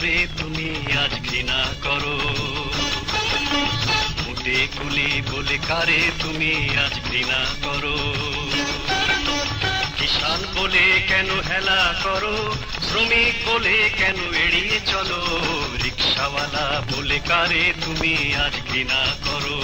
রিক্সাওয়ালা তুমি আজ ঘৃণা করো। মুটে কুলি বলে কারে তুমি আজ ঘৃণা করো। কিষান বলে কেন হেলা করো? শ্রমিক বলে কেন এড়িয়ে চলো? রিক্সাওয়ালা বলে কারে তুমি আজ ঘৃণা করো?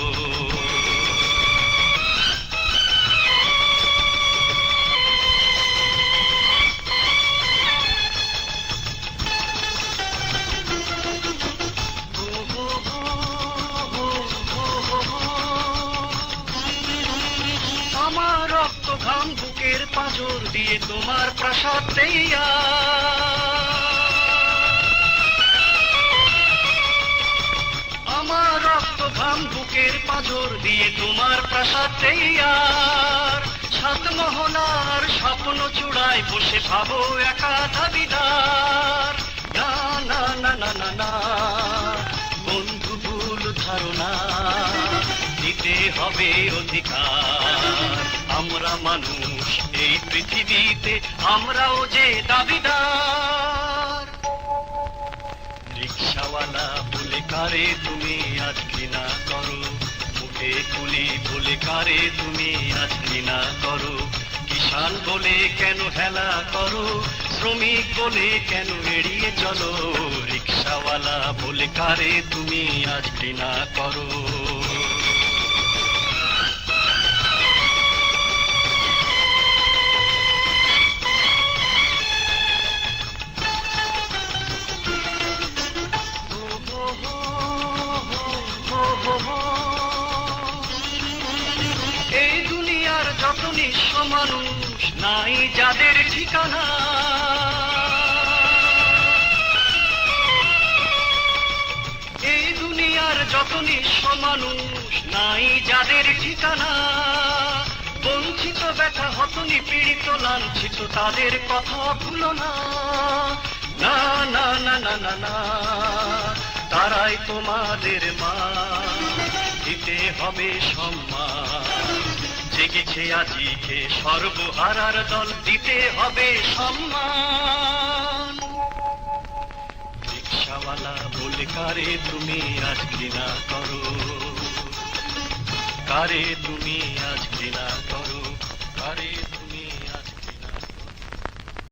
ঘাম বুকের পাঁজর দিয়ে তোমার প্রাসাদ দেইয়া আমার রক্ত বুকের পাঁজর দিয়ে তোমার প্রাসাদ দেইয়ার সাত মোহনার স্বপ্ন চূড়ায় বসে ভাবো একা দাবিদার। না না না না না না, বন্ধু ভুল ধারণা, দিতে হবে অধিকার। আমরা মানুষ, এই পৃথিবীতে আমরাও যে দাবিদার। রিক্সাওয়ালা বলে, কারে তুমি আজ ঘৃণা করো? মুখে কুলি বলে, কারে তুমি আজ ঘৃণা করো? কিষান বলে, কেন হেলা করো? শ্রমিক বলে, কেন এড়িয়ে চলো? রিক্সাওয়ালা বলে, কারে তুমি আজ ঘৃণা করো? যত নিঃস্ব মানুষ নাই যাদের ঠিকানা। এই দুনিয়ার যত নিঃস্ব মানুষ নাই যাদের ঠিকানা, বঞ্চিত ব্যথা হত নিপীড়িত লাঞ্ছিত তাদের কথা ভুলো না। না না না না না না, তারাই তোমাদের মা। দিতে হবে সম্মান। জেগেছে আজিকে সর্বহারার দল, দিতে হবে সম্মান। রিক্সাওয়ালা বলে, কারে তুমি আজ ঘৃণা করো? কারে তুমি আজ ঘৃণা করো